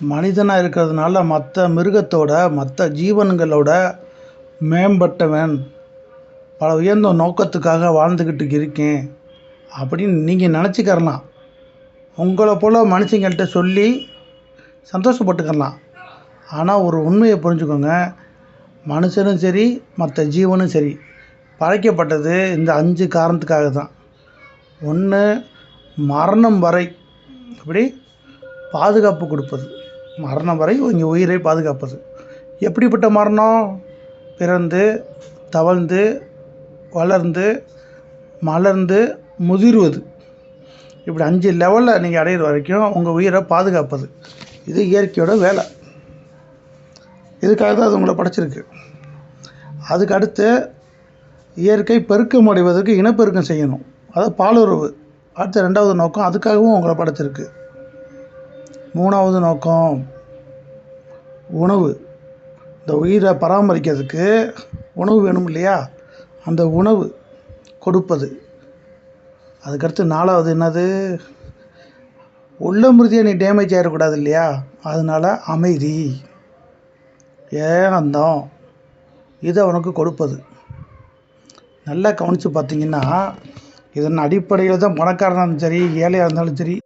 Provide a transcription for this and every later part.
மனிதனாக இருக்கிறதுனால மற்ற மிருகத்தோட மற்ற ஜீவன்களோட மேம்பட்டவன். பல உயர்ந்த நோக்கத்துக்காக வாழ்ந்துக்கிட்டு இருக்கேன். அப்படின்னு நீங்கள் நினச்சிக்கிறலாம். உங்களை போல் மனுஷங்கள்கிட்ட சொல்லி சந்தோஷப்பட்டுக்கலாம் ஆனால் ஒரு உண்மையை புரிஞ்சுக்கோங்க. மனுஷனும் சரி மற்ற ஜீவனும் சரி படைக்கப்பட்டது இந்த அஞ்சு காரணத்துக்காக தான். ஒன்று மரணம் வரை அப்படி பாதுகாப்பு கொடுப்பது. மரணம் வரை இங்கே உயிரை பாதுகாப்பது. எப்படிப்பட்ட மரணம்? பிறந்து தவழ்ந்து வளர்ந்து மலர்ந்து முதிர்வது. இப்படி அஞ்சு லெவலில் நீங்கள் அடையிற வரைக்கும் உங்கள் உயிரை பாதுகாப்பது. இது இயற்கையோட வேலை. இதுக்காக தான் அது உங்களை படைச்சிருக்கு. அதுக்கு அடுத்து இயற்கை பெருக்கம் அடைவதற்கு இனப்பெருக்கம் செய்யணும். அதாவது பாலுறவு. அடுத்த ரெண்டாவது நோக்கம் அதுக்காகவும் உங்களை படைச்சிருக்கு. மூணாவது நோக்கம். உணவு. இந்த உயிரை பராமரிக்கிறதுக்கு உணவு வேணும் இல்லையா? அந்த உணவு கொடுப்பது. அதுக்கடுத்து நாலாவது என்னது? உள்ள மிருதியை நீ டேமேஜ் ஆகிடக்கூடாது இல்லையா? அதனால அமைதி. ஏகந்தம் இதை உனக்கு கொடுப்பது. நல்லா கவனித்து பார்த்தீங்கன்னா இதன் அடிப்படையில் தான் பணக்காரனாக இருந்தாலும் சரி ஏழையாக இருந்தாலும் சரி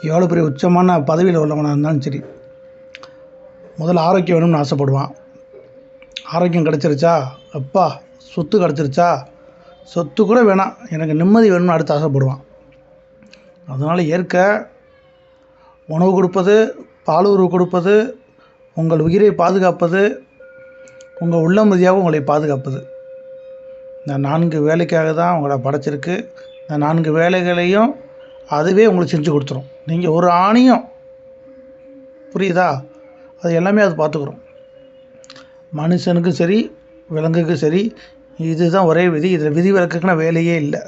எவ்வளோ பெரிய உச்சமான பதவியில் உள்ளவனாக இருந்தாலும் சரி முதல்ல ஆரோக்கியம் வேணும்னு ஆசைப்படுவான். ஆரோக்கியம் கிடச்சிருச்சா? அப்பா சொத்து கிடச்சிருச்சா? சொத்து கூட வேணாம். எனக்கு நிம்மதி வேணும்னு அடுத்து ஆசைப்படுவான். அதனால் ஏற்க உணவு கொடுப்பது பாலுறவு கொடுப்பது உங்கள் உயிரை பாதுகாப்பது உங்கள் உள்ளமதியாக உங்களை பாதுகாப்பது. இந்த நான்கு வேலைக்காக தான் உங்களை படைச்சிருக்கு. இந்த நான்கு வேலைகளையும் அதுவே உங்களுக்கு செஞ்சு கொடுத்துரும். நீங்கள் ஒரு ஆணியும் புரியுதா? அது எல்லாமே அது பார்த்துக்குறோம் மனுஷனுக்கும் சரி விலங்குக்கும் சரி இதுதான் ஒரே விதி. இதில் விதி விலக்குக்குன்னு வேலையே இல்லை.